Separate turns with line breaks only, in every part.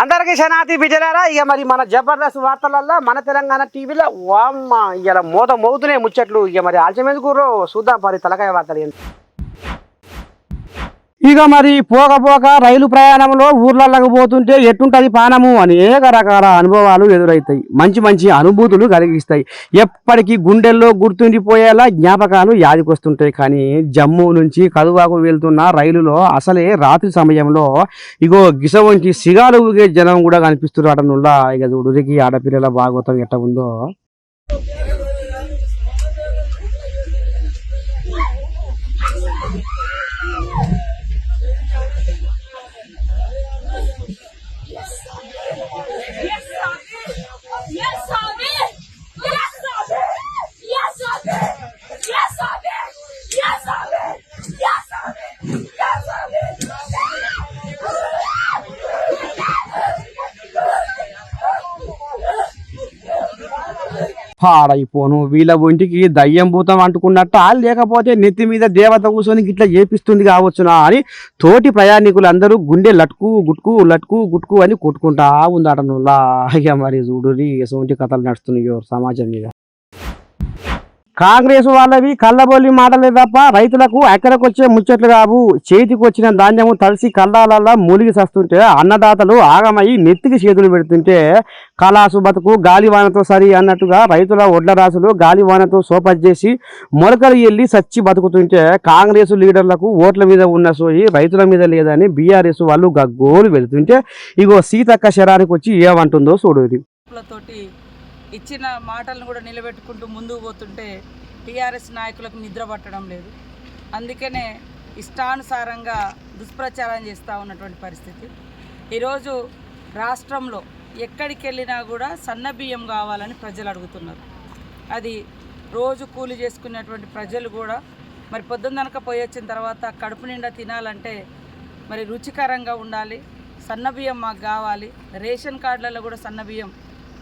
అందరికీ శనాతి బిజరారా ఇక మరి మన జబర్దస్త్ వార్తలల్లో మన తెలంగాణ టీవీలో వామ్మ ఇక మోత మోగుతున్నాయి ముచ్చట్లు. ఇక మరి ఆల్చమేది కూర్రో చూద్దాం మరి తలకాయ వార్తలు ఏంటి. ఇక మరి పోక పోక రైలు ప్రయాణంలో ఊర్లలోకి పోతుంటే ఎట్టుంటది పానము అనేక రకాల అనుభవాలు ఎదురవుతాయి మంచి మంచి అనుభూతులు కలిగిస్తాయి. ఎప్పటికీ గుండెల్లో గుర్తుండిపోయేలా జ్ఞాపకాలు యాదికొస్తుంటాయి. కానీ జమ్మూ నుంచి కదువాకు వెళ్తున్న రైలులో అసలే రాత్రి సమయంలో ఇగో గిస వంటి సిగాలు ఊగే జనం కూడా కనిపిస్తున్నాడనుల్లా ఇక ఉడికి ఆడపిల్లల భాగవతం ఎట్ట ఉందో. పాడైపోను. వీళ్ళ ఒంటికి దయ్యం భూతం అంటుకున్నట్ట లేకపోతే నెత్తి మీద దేవత కూర్చొని ఇట్లా చేపిస్తుంది కావచ్చునా అని తోటి ప్రయాణికులందరూ గుండె లట్కు గుట్కు లట్కు గుట్కు అని కొట్టుకుంటా ఉందట నువ్వు ఇక మరి చూడు ఎటువంటి కథలు నడుస్తున్నాయో సమాజం మీద. కాంగ్రెస్ వాళ్ళవి కళ్ళబొల్లి మాటలే తప్ప రైతులకు ఎక్కడికొచ్చే ముచ్చట్లు కావు చేతికి వచ్చిన ధాన్యము తడిసి కళ్ళాలల్లా మూలిగి సస్తుంటే అన్నదాతలు ఆగమయ్యి నెత్తికి చేతులు పెడుతుంటే కళాసు బతుకు గాలివానతో సరి అన్నట్టుగా రైతుల ఒడ్ల రాసులు గాలివానతో సోపత్ చేసి మొలకలు వెళ్ళి సచ్చి బతుకుతుంటే కాంగ్రెస్ లీడర్లకు ఓట్ల మీద ఉన్న సోయి రైతుల మీద లేదని బీఆర్ఎస్ వాళ్ళు గగ్గోలు వెళుతుంటే ఇగో సీతక్క శరానికి వచ్చి ఏమంటుందో చూడు
తోటి ఇచ్చిన మాటలను కూడా నిలబెట్టుకుంటూ ముందుకు పోతుంటే టీఆర్ఎస్ నాయకులకు నిద్ర పట్టడం లేదు. అందుకనే ఇష్టానుసారంగా దుష్ప్రచారం చేస్తూ ఉన్నటువంటి పరిస్థితి. ఈరోజు రాష్ట్రంలో ఎక్కడికి వెళ్ళినా కూడా సన్న బియ్యం కావాలని ప్రజలు అడుగుతున్నారు. అది రోజు కూలి చేసుకునేటువంటి ప్రజలు కూడా మరి పొద్దున్ననక పోయి వచ్చిన తర్వాత కడుపు నిండా తినాలంటే మరి రుచికరంగా ఉండాలి. సన్న బియ్యం మాకు కావాలి. రేషన్ కార్డులలో కూడా సన్న బియ్యం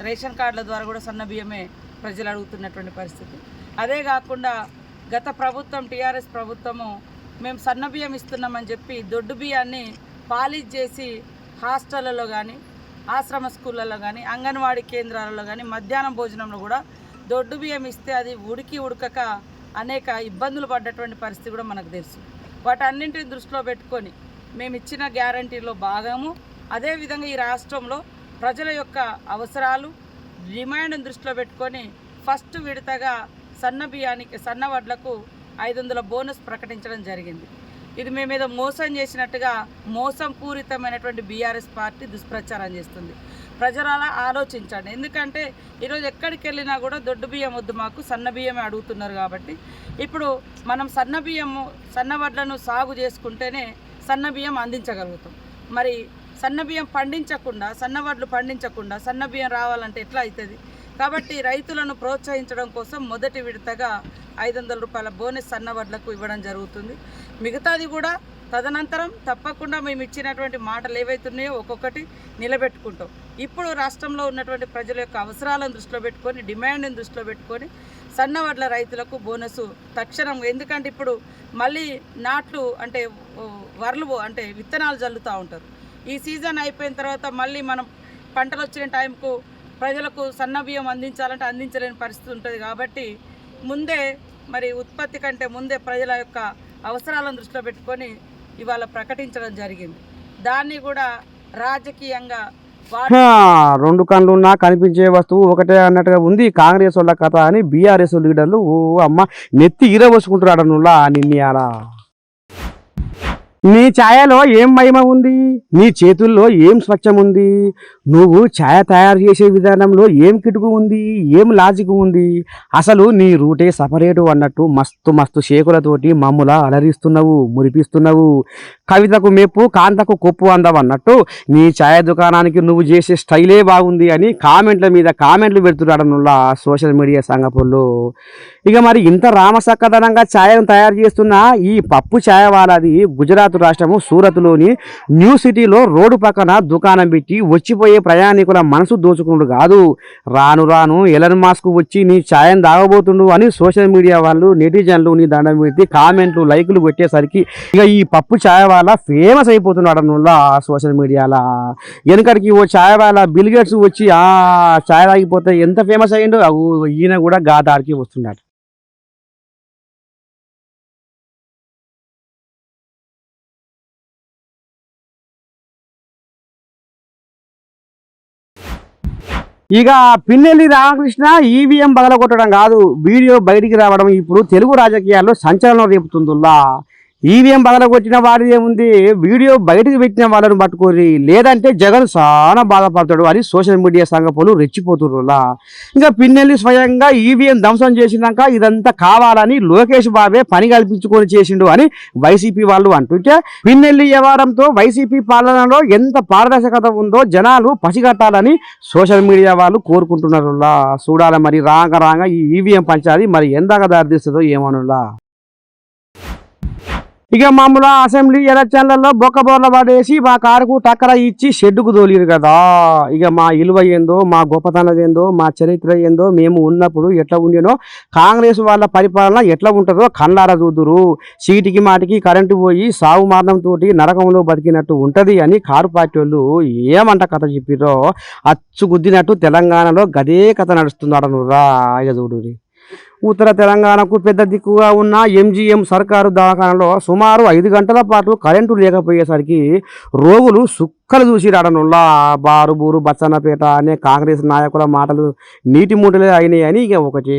రేషన్ కార్డుల ద్వారా కూడా సన్న బియ్యమే ప్రజలు అడుగుతున్నటువంటి పరిస్థితి. అదే కాకుండా గత ప్రభుత్వం టీఆర్ఎస్ ప్రభుత్వము మేము సన్న బియ్యం ఇస్తున్నామని చెప్పి దొడ్డు బియ్యాన్ని పాలిష్ చేసి హాస్టళ్ళలో కానీ ఆశ్రమ స్కూళ్ళలో కానీ అంగన్వాడీ కేంద్రాలలో కానీ మధ్యాహ్నం భోజనంలో కూడా దొడ్డు బియ్యం ఇస్తే అది ఉడికి ఉడకక అనేక ఇబ్బందులు పడ్డటువంటి పరిస్థితి కూడా మనకు తెలుసు. వాటన్నింటిని దృష్టిలో పెట్టుకొని మేము ఇచ్చిన గ్యారంటీలో భాగము. అదేవిధంగా ఈ రాష్ట్రంలో ప్రజల యొక్క అవసరాలు డిమాండ్ను దృష్టిలో పెట్టుకొని ఫస్ట్ విడతగా సన్న బియ్యానికి సన్న వడ్లకు ఐదు వందల బోనస్ ప్రకటించడం జరిగింది. ఇది మేము ఏదో మోసం చేసినట్టుగా మోసం పూరితమైనటువంటి బీఆర్ఎస్ పార్టీ దుష్ప్రచారం చేస్తుంది. ప్రజలు అలా ఆలోచించండి. ఎందుకంటే ఈరోజు ఎక్కడికి వెళ్ళినా కూడా దొడ్డు బియ్యం వద్దు మాకు సన్న బియ్యమే అడుగుతున్నారు కాబట్టి. ఇప్పుడు మనం సన్న బియ్యము సన్న వడ్లను సాగు చేసుకుంటేనే సన్న బియ్యం అందించగలుగుతాం. మరి సన్న బియ్యం పండించకుండా సన్న వడ్లు పండించకుండా సన్న బియ్యం రావాలంటే ఎట్లా అవుతుంది కాబట్టి రైతులను ప్రోత్సహించడం కోసం మొదటి విడతగా ఐదు వందల రూపాయల బోనస్ సన్నవడ్లకు ఇవ్వడం జరుగుతుంది. మిగతాది కూడా తదనంతరం తప్పకుండా మేము ఇచ్చినటువంటి మాటలు ఏవైతున్నాయో ఒక్కొక్కటి నిలబెట్టుకుంటాం. ఇప్పుడు రాష్ట్రంలో ఉన్నటువంటి ప్రజల యొక్క అవసరాలను దృష్టిలో పెట్టుకొని డిమాండ్ని దృష్టిలో పెట్టుకొని సన్న వడ్ల రైతులకు బోనస్ తక్షణం. ఎందుకంటే ఇప్పుడు మళ్ళీ నాట్లు అంటే వర్లు వరలు అంటే విత్తనాలు జల్లుతూ ఉంటారు. ఈ సీజన్ అయిపోయిన తర్వాత మళ్ళీ మనం పంటలు వచ్చిన టైంకు ప్రజలకు సన్నబియ్యం అందించాలంటే అందించలేని పరిస్థితి ఉంటుంది కాబట్టి ముందే మరి ఉత్పత్తి కంటే ముందే ప్రజల యొక్క అవసరాలను దృష్టిలో పెట్టుకొని ఇవాళ ప్రకటించడం జరిగింది. దాన్ని కూడా రాజకీయంగా రెండు
హా, రెండు కళ్ళున్నా కనిపించే వస్తువు ఒకటే అన్నట్టుగా ఉంది. కాంగ్రెస్ వాళ్ళ కథ అని బీఆర్ఎస్ లీడర్లు ఓ అమ్మ నెత్తి ఇరవసుకుంటున్నాడు నువ్వులా నిన్ని అలా నీ ఛాయలో ఏం మహిమ ఉంది? నీ చేతుల్లో ఏం స్వచ్ఛం ఉంది నువ్వు ఛాయ తయారు చేసే విధానంలో ఏం కిటుకు ఉంది? ఏం లాజిక్ ఉంది? అసలు నీ రూటే సపరేటు అన్నట్టు మస్తు మస్తు షేకులతోటి మమ్ముల అలరిస్తున్నావు మురిపిస్తున్నావు. కవితకు మెప్పు కాంతకు కొప్పు అందవన్నట్టు నీ ఛాయ దుకాణానికి నువ్వు చేసే స్టైలే బాగుంది అని కామెంట్ల మీద కామెంట్లు పెడుతున్నాడనుల్లా సోషల్ మీడియా సంగపుల్లో ఇక మరి ఇంత రామసక్కదనంగా ఛాయను తయారు చేస్తున్న ఈ పప్పు ఛాయ వాళ్ళది గుజరాత్ గుజరాత్ రాష్ట్రము సూరత్లోని న్యూ సిటీలో రోడ్డు పక్కన దుకాణం పెట్టి వచ్చిపోయే ప్రయాణికుల మనసు దోచుకున్నాడు కాదు. రాను రాను ఎలన్ మాస్క్ వచ్చి నీ ఛాయం తాగబోతుండు అని సోషల్ మీడియా వాళ్ళు నెటిజన్లు నీ దండం పెట్టి కామెంట్లు లైకులు కొట్టేసరికి ఇక ఈ పప్పు ఛాయ వాళ్ళ ఫేమస్ అయిపోతున్నాడు అన్నోళ్ళ సోషల్ మీడియాలో. వెనకడికి ఓ ఛాయ వాళ్ళ బిల్గేట్స్ వచ్చి ఆ ఛాయ తాగిపోతే ఎంత ఫేమస్ అయ్యిండో? ఈయన కూడా గాదారికి వస్తున్నాడు. ఇక పిన్నెల్లి రామకృష్ణ ఈవీఎం బదలగొట్టడం కాదు వీడియో బయటికి రావడం ఇప్పుడు తెలుగు రాజకీయాల్లో సంచలనం రేపుతుందిలా ఈవీఎం బగలగొట్టిన వాడిది ఏముంది? వీడియో బయటకు పెట్టిన వాళ్ళని పట్టుకోరి లేదంటే జగన్ చాలా బాధపడతాడు అని సోషల్ మీడియా సంఘపోలు రెచ్చిపోతుర్రులా. ఇంకా పిన్నెల్లి స్వయంగా ఈవీఎం ధ్వంసం చేసినాక ఇదంతా కావాలని లోకేష్ బాబే పని కల్పించుకొని చేసిండు అని వైసీపీ వాళ్ళు అంటుంటే పిన్నెల్లి వ్యవహారంతో వైసీపీ పాలనలో ఎంత పారదర్శకత ఉందో జనాలు పసిగట్టాలని సోషల్ మీడియా వాళ్ళు కోరుకుంటున్నారులా. చూడాలి మరి రాంగ రాగా ఈ ఈవీఎం పంచాది మరి ఎందాక దారితీస్తుందో ఏమనులా. ఇక మామూలు అసెంబ్లీ ఎలక్షన్లలో బొక్క బోర్ల పడేసి మా కారుకు టక్కర ఇచ్చి షెడ్డుకు తోలిరు కదా. ఇక మా ఇలువ ఏందో మా గొప్పతనం ఏందో మా చరిత్ర ఏందో మేము ఉన్నప్పుడు ఎట్లా ఉండేనో కాంగ్రెస్ వాళ్ళ పరిపాలన ఎట్లా ఉంటుందో కళ్ళారా చూదురు సీటికి మాటికి కరెంటు పోయి సాగు మరణంతో నరకంలో బతికినట్టు ఉంటుంది అని కారు పార్టీ వాళ్ళు ఏమంట కథ చెప్పిరో అచ్చు గుద్దినట్టు తెలంగాణలో గదే కథ నడుస్తున్నాడు నువ్వురా ఇక చూడు ఉత్తర తెలంగాణకు పెద్ద దిక్కుగా ఉన్న ఎంజీఎం సర్కారు దవాఖానలో సుమారు ఐదు గంటల పాటు కరెంటు లేకపోయేసరికి రోగులు సుక్కలు చూసి రాడనుల్లా బారుబూరు బచ్చన్నపేట అనే కాంగ్రెస్ నాయకుల మాటలు నీటి మూటలే అయినాయని ఇక ఒకటే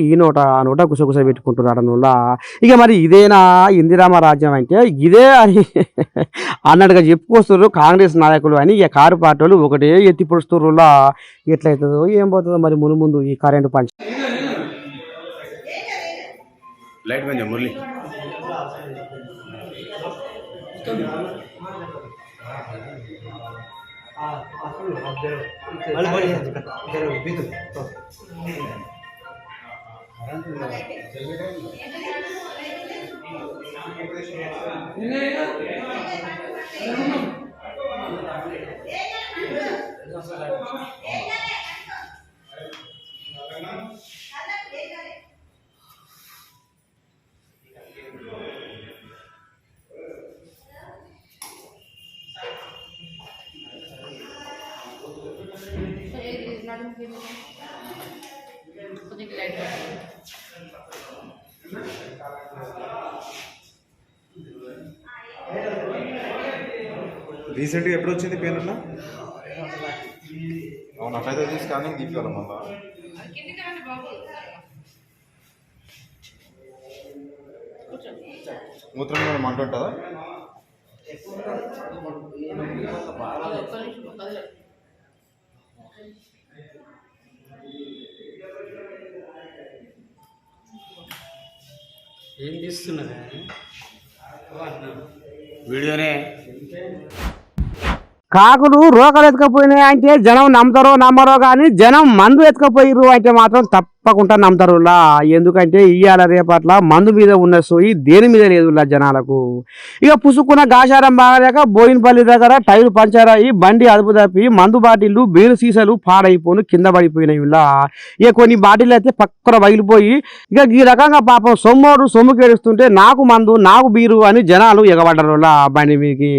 ఈ నోట ఆ నోట గుసగుస పెట్టుకుంటున్నాడనుల్లా ఇక మరి ఇదేనా ఇందిరామ రాజ్యం అంటే? ఇదే అని అన్నట్టుగా చెప్పుకొస్తున్నారు కాంగ్రెస్ నాయకులు అని ఇక కారు పార్టీలు ఒకటే ఎత్తి ఎట్లయితుందో ఏం పోతుందో మరి మును ముందు ఈ కరెంటు పంచ
लाइट बंद है मुरली नहीं రీసెంట్గా ఎప్పుడు వచ్చింది పెయిన్ అట్లా? అవును అట్లయితే వచ్చి స్కానింగ్ తీసుకోవాలి మళ్ళా? మూత్రం కూడా మంట ఉంటుందా?
ఏం తీస్తున్నదా
వీడియోనే.
కాకులు రోకలు ఎత్తుకపోయినాయి అంటే జనం నమ్ముతారో నమ్మరో కానీ జనం మందు ఎత్తుకపోయిర్రు అంటే మాత్రం తప్పకుండా నమ్ముతారులా. ఎందుకంటే ఇయ్యాల రేపట్ల మందు మీద ఉన్న సోయి దేని మీద లేదులా జనాలకు. ఇక పుసుకున్న గాశారం బాగలేక బోయినపల్లి దగ్గర టైర్ పంచర్ అయ్యి బండి అదుపు తప్పి మందు బాటిల్లు బీరు సీసాలు పాడైపోను కింద పడిపోయినాయి ఇలా ఇక కొన్ని బాటిల్ అయితే పక్కన పగిలిపోయి ఇక ఈ రకంగా పాపం సొమ్మోడు సొమ్ము కేడుస్తుంటే నాకు మందు నాకు బీరు అని జనాలు ఎగబడ్డరు లా బండి మీదకి.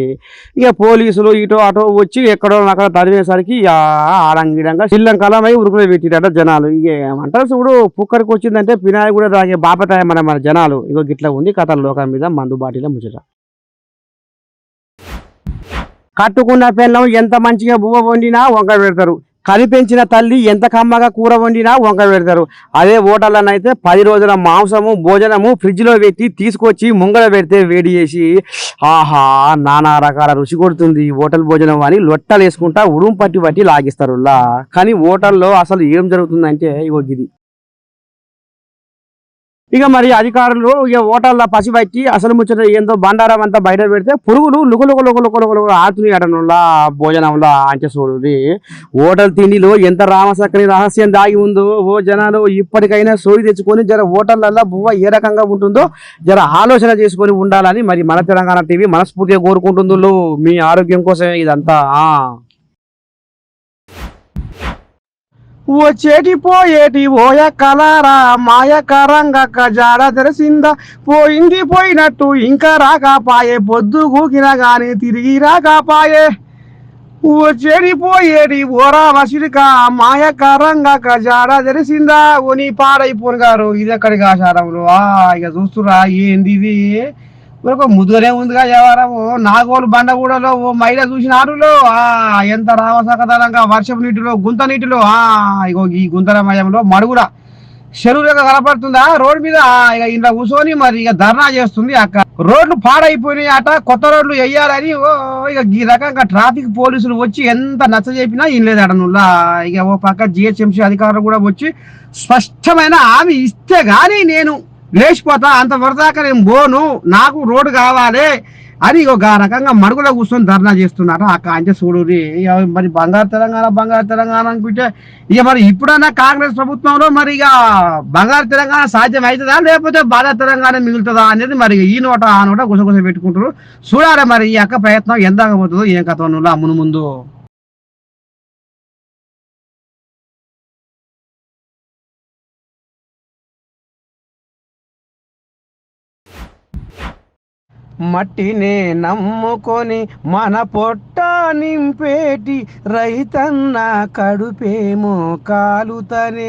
ఇక పోలీసులు ఇటో అటో వచ్చి ఎక్కడో అక్కడ తరివేసరికి ఆడంగిడంగా శిల్లం కలమై ఉరుకులు పెట్టిరట జనాలు. ఇక ఏమంటారు ఇప్పుడు పుక్కడికి వచ్చిందంటే పినాయి కూడా తాగే బాపతాయ మన మన జనాలు. ఇగో గిట్ల ఉంది కథ లోకం మీద మందు బాటిలో ముచ్చట. కట్టుకున్న పిల్లం ఎంత మంచిగా బువ్వ వండినా వంక పెడతారు. కనిపెంచిన తల్లి ఎంత కమ్మగా కూర వండినా వంక పెడతారు. అదే హోటళ్ళనైతే పది రోజుల మాంసము భోజనము ఫ్రిడ్జ్లో పెట్టి తీసుకొచ్చి ముంగల పెడితే వేడి చేసి ఆహా నానా రకాల రుచి కొడుతుంది ఈ హోటల్ భోజనం అని లొట్టలు వేసుకుంటా ఉడుం పట్టి పట్టి లాగిస్తారు కానీ హోటల్లో అసలు ఏం జరుగుతుందంటే ఇగో ఇది ఇక మరి అధికారులు ఇక ఓటర్ల పసిబట్టి అసలు ముచ్చట ఏందో బండారం అంతా బయట పెడితే పురుగులు లుకు లుకు లుకు ఆతుని అడనులా భోజనంలో అంచె చూడుది తిండిలో ఎంత రామసక్కని రహస్యం దాగి ఉందో ఓ జనాలు ఇప్పటికైనా సోయి తెచ్చుకొని జర ఓటర్లలో బువ్వ ఏ రకంగా ఉంటుందో జర ఆలోచన చేసుకొని ఉండాలని మరి మన తెలంగాణ టీవీ మనస్ఫూర్తిగా కోరుకుంటుందో మీ ఆరోగ్యం కోసమే ఇదంతా ఆ. వచ్చేటి పోయేటి ఓయ కలారా మాయకరంగా జాడ తెరసిందా. పోయింది పోయినట్టు ఇంకా రాకపాయే పొద్దు గూకిన గాని తిరిగి రాకపాయే. వచ్చేటి పోయేటి ఓరా వసిరిక మాయకరంగా జాడ తెరిసిందా. ఓని పాడైపోను గారు ఇది ఎక్కడికి ఆచారంలో ఇక చూస్తురా ఏంది ఇది ఒక ముదురే ఉందిగా వ్యవహారము నాగోలు బండగూడలో ఓ మైల చూసినారులో ఆ ఎంత రావసకదనంగా వర్షపు నీటిలో గుంత నీటిలో ఆ ఇగో ఈ గుంతరమయంలో మడుగుడ చెరువులుగా కనపడుతుందా? రోడ్డు మీద ఇక ఇంట్లో కూర్చొని మరి ఇక ధర్నా చేస్తుంది అక్క. రోడ్లు పాడైపోయినాయి అట కొత్త రోడ్లు వేయాలని ఓ ఇక ఈ రకంగా ట్రాఫిక్ పోలీసులు వచ్చి ఎంత నచ్చ చెప్పినా ఏం లేదు అడనుల్లా ఇక ఓ పక్క జిహెచ్ఎంసీ అధికారులు కూడా వచ్చి స్పష్టమైన హామీ ఇస్తే గానీ నేను లేచిపోతా అంత వరదాకా నేను పోను నాకు రోడ్డు కావాలి అని ఒక రకంగా మడుగులో కూర్చొని ధర్నా చేస్తున్నారు ఆ కాంచె చూడురి ఇక మరి బంగారు తెలంగాణ బంగారు తెలంగాణ అనుకుంటే ఇక మరి ఇప్పుడన్నా కాంగ్రెస్ ప్రభుత్వంలో మరి ఇక బంగారు తెలంగాణ సాధ్యం అవుతుందా లేకపోతే బాధ తెలంగాణ మిగులుతుందా అనేది మరి ఈ నోట ఆ నోట గుసగుస పెట్టుకుంటారు చూడాలి మరి ఈ అక్క ప్రయత్నం ఎంత పోతుందో ఏం కథ మును ముందు. మట్టినే నమ్ముకొని మన పొట్ట నింపేటి రైతన్న కడుపేమో కాలుతనేమున్నది.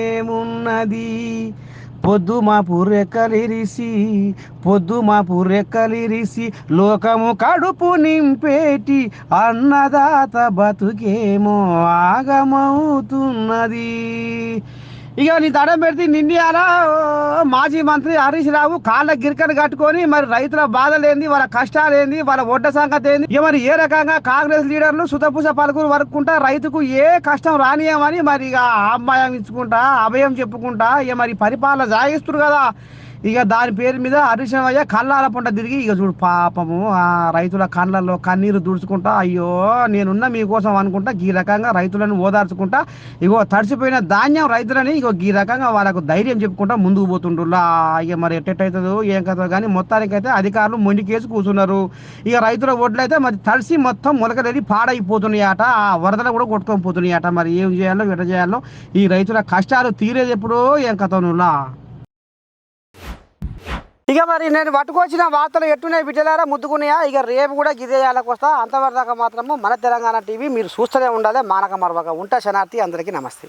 పొద్దు మా పుర్రెక్కలిరిసి పొద్దు మా పుర్రెక్కలిరిసి లోకము కడుపు నింపేటి అన్నదాత బతుకేమో ఆగమవుతున్నది. ఇక నీ దడం పెడితే నిండియాలా మాజీ మంత్రి హరీష్ రావు కాళ్ళ గిరికను కట్టుకొని మరి రైతుల బాధలేంది వాళ్ళ కష్టాలేంది వాళ్ళ ఒడ్డ సంగతి ఏంది. ఇక మరి ఏ రకంగా కాంగ్రెస్ లీడర్లు సుతపూస పలుకులు వరుకుంటా రైతుకు ఏ కష్టం రానియమని మరి ఇక అమ్మాయం ఇచ్చుకుంటా అభయం చెప్పుకుంటా ఇక మరి పరిపాలన సాగిస్తున్నారు కదా. ఇక దాని పేరు మీద హరిశమయ్య కళ్ళాల పంట తిరిగి ఇక చూడు పాపము ఆ రైతుల కళ్ళల్లో కన్నీరు దుడుచుకుంటా అయ్యో నేనున్న మీకోసం అనుకుంటా ఈ రకంగా రైతులను ఓదార్చుకుంటా ఇగో తడిసిపోయిన ధాన్యం రైతులని ఇగో ఈ రకంగా వాళ్ళకు ధైర్యం చెప్పుకుంటా ముందుకు పోతుండ్రులా ఇక మరి ఎట్టెట్టవుతుందో ఏం కథ కానీ మొత్తానికైతే అధికారులు మొండికేసి కూర్చున్నారు. ఇక రైతుల ఓట్లు అయితే మరి తడిసి మొత్తం మొలకలేని పాడైపోతున్నాయట. ఆ వరదలు కూడా కొట్టుకొని పోతున్నాయట. మరి ఏం చేయాలో ఎట చేయాలో ఈ రైతుల కష్టాలు తీరేది ఎప్పుడో ఏం కథనులా ఇక మరి నేను పట్టుకొచ్చిన వార్తలు ఎట్టున్నాయి బిడ్డలారా? ముద్దుకున్నాయా ఇక రేపు కూడా గిరిజయాలకు వస్తా. అంతవరదాకా మాత్రము మన తెలంగాణ టీవీ మీరు చూస్తూనే ఉండాలి. మానక మరవక. ఉంటా శనార్థి అందరికీ నమస్తే.